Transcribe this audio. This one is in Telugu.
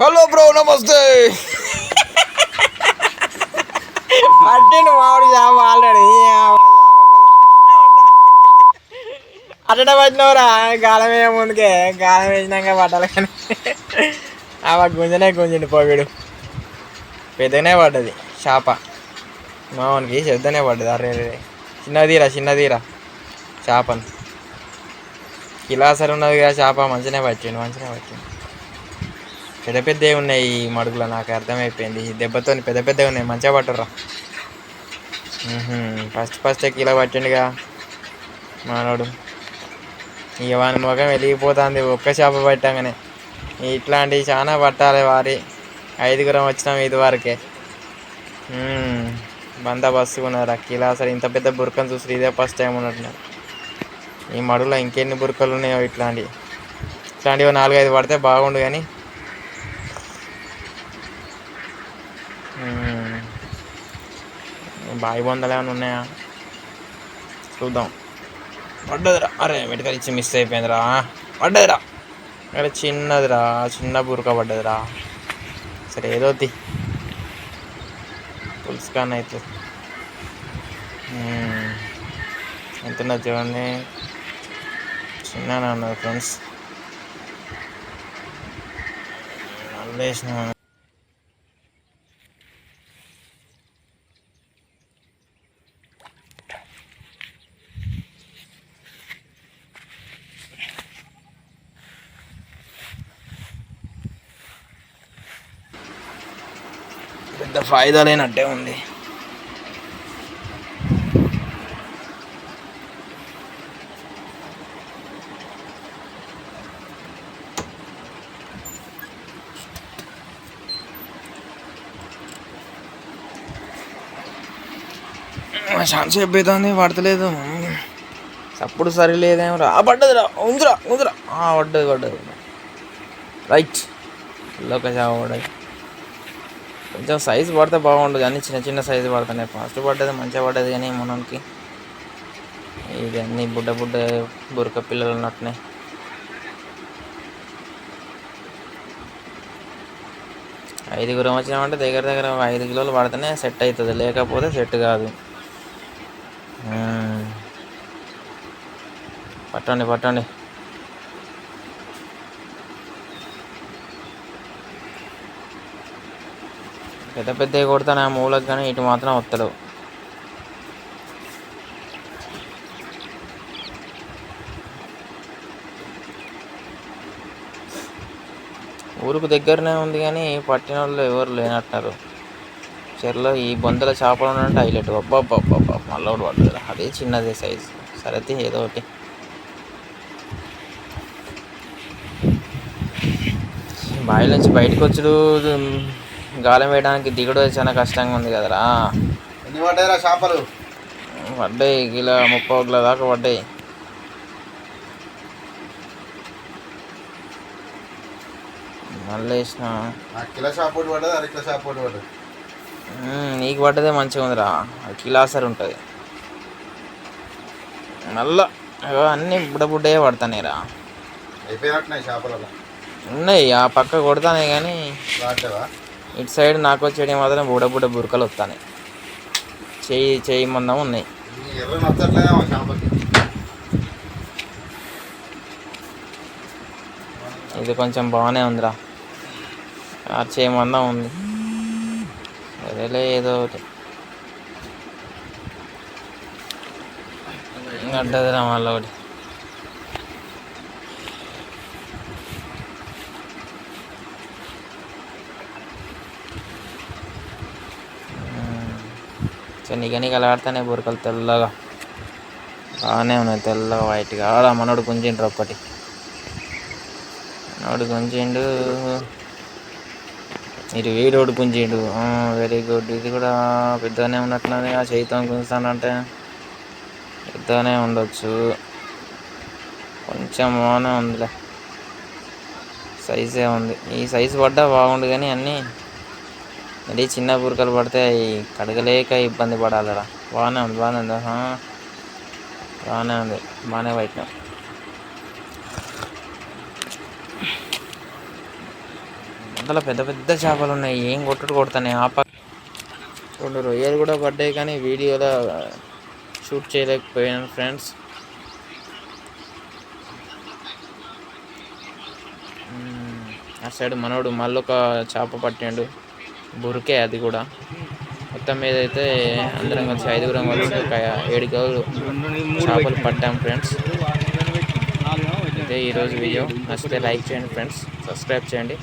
హలో బ్రో నమస్తే. పట్టిండు మామిడి జామ ఆల్రెడీ. అట్ట పట్టినవరా గాలం వేయ ముందుకే. గాలం వేసినాక పట్టాలి కానీ. ఆమె గుంజనే గుంజిండి పోవిడు పెద్దనే పడ్డది చేప. మామూలుకి చెద్దనే పడ్డది. అరే రే చిన్నదీరా చిన్నదీరా చేపను కిలాసరి ఉన్నది కదా చేప. మంచిగానే పట్టిండు మంచిగానే పట్టిండు. పెద్ద పెద్దవి ఉన్నాయి ఈ మడుగులో నాకు అర్థమైపోయింది. ఈ దెబ్బతో పెద్ద పెద్దవి ఉన్నాయి మంచిగా పట్టరా ఫస్ట్ ఫస్ట్ ఇలా పట్టిండుగా? మానవుడు. ఇక వాని ముఖం వెలిగిపోతుంది ఒక్క చేప పట్టంగానే. ఇట్లాంటివి చాలా పట్టాలి వారి. ఐదుగురం వచ్చినాం ఇది వరకే మ్మ్. బందోబస్తుగా ఉన్నారు కిలో అసలు ఇంత పెద్ద బురకను చూసి ఇదే ఫస్ట్ టైం ఉన్నట్టున్నారు. ఈ మడుగులో ఇంకెన్ని బురకలు ఉన్నాయో ఇట్లాంటివి. ఇట్లాంటివి నాలుగైదు పడితే బాగుండు కానీ బావి బొందలు ఏమైనా ఉన్నాయా? చూద్దాం. పడ్డదిరా. అరే మెడికల్ ఇచ్చి మిస్ అయిపోయిందిరా. పడ్డదిరా. అరే చిన్నదిరా. చిన్న బురక పడ్డదిరా. సరే ఏదో తి. పులుసు కానీ అయితే. ఎంత చూడండి. చిన్న ఉన్నది ఫ్రెండ్స్ వేసిన. పెద్ద ఫాయిదా లేనట్టే ఉంది. ఛాన్స్ అయిపోతుంది పడతలేదు. అప్పుడు సరిలేదేమో రా. పడ్డది రా. ఉందిరా ఉందిరా. ఆ, పడ్డది పడ్డది. రైట్. లోక కొంచెం సైజు పడితే బాగుండదు కానీ చిన్న చిన్న సైజు పడుతున్నాయి ఫాస్ట్ పడ్డది మంచిగా పడ్డది కానీ మనకి ఇది అన్ని బుడ్డ బుడ్డ బురక పిల్లలు ఉన్నట్టున్నాయి ఐదుగురం వచ్చినామంటే దగ్గర దగ్గర ఐదు కిలోలు పడితేనే సెట్ అవుతుంది లేకపోతే సెట్ కాదు. పట్టండి పట్టండి. పెద్ద పెద్దవి కొడతాను ఆ మూలకు కానీ ఇటు మాత్రం వస్తలేవు. ఊరుకు దగ్గరనే ఉంది కానీ పట్టిన వాళ్ళు ఎవరు లేనట్టున్నారు. చెరలో ఈ బొందల చేపలు ఉన్నట్టు హైలైట్. అబ్బాబ్బాబ్బా మళ్ళీ ఒకటి పడ్డది అదే చిన్నదే సైజు సరే ఏదో ఒకటి. బావి నుంచి బయటకు వచ్చుడు గాలం వేయడానికి దిగుడు చాలా కష్టంగా ఉంది కదరా. ఎన్ని పడ్డాయిరా చేపలు? పడ్డాయి కిలో ముప్పై కిలో దాకా పడ్డాయి. మళ్ళీ వేసిన. కిలో చేప ఒకటి పడ్డది? అర కిలో చేప ఒకటి పడ్డది? నీకు పడ్డదే మంచిగా ఉందిరా. కిలాసర్ ఉంటుంది. మళ్ళా అన్నీ బుడ్డ బుడ్డయే పడతాయి రా అయిపోయినట్టున్నాయి చేపలలో? ఉన్నాయి ఆ పక్క కొడతానే కానీ ఇటు సైడ్ నాకు వచ్చేటి మాత్రం బుడ బుడ బురకలు వస్తాయి చెయ్యి చెయ్యి మందం ఉన్నాయి. ఇది కొంచెం బాగానే ఉందిరా. ఆ చేయి మందం ఉంది. అదేలే ఏదో ఒకటి. గడ్డదిరా మళ్ళీ ఒకటి. నిగనిగలు ఆడుతానే బురకలు తెల్లగా. బాగానే ఉన్నాయి తెల్లగా వైట్గా ఆడ మనోడు గుంజిండ్రు ఒక్కటి. మనోడు గుంజిండు. ఇటు వీడోడు గుంజిండు. వెరీ గుడ్ ఇది కూడా పెద్దగానే ఉన్నట్టున్నది. ఆ చేయితో గుంజుతానంటే పెద్దగానే ఉండొచ్చు. కొంచెం బాగానే ఉందిలే. సైజే ఉంది. ఈ సైజు పడ్డా బాగుండు కానీ అన్నీ మరీ చిన్న బురకలు పడితే అవి కడగలేక ఇబ్బంది పడాలరా. బాగానే ఉంది బాగానే ఉంది. బాగానే ఉంది బాగానే పట్టినాం. అందులో పెద్ద పెద్ద చేపలు ఉన్నాయి ఏం కొట్టుడు కొడుతున్నాయి ఆ పక్క రెండు రొయ్యలు కూడా పడ్డాయి కానీ వీడియోలో షూట్ చేయలేకపోయాను ఫ్రెండ్స్. అటు సైడ్ మనోడు మళ్ళీ ఒక చేప పట్టాడు. బురికే అది కూడా. మొత్తం మీద అయితే అందరం కలిసి ఐదుగురం కలిసి ఒక ఏడు గౌలు చేపలు పట్టాం ఫ్రెండ్స్. అయితే ఈరోజు వీడియో. నచ్చితే లైక్ చేయండి ఫ్రెండ్స్. సబ్స్క్రైబ్ చేయండి.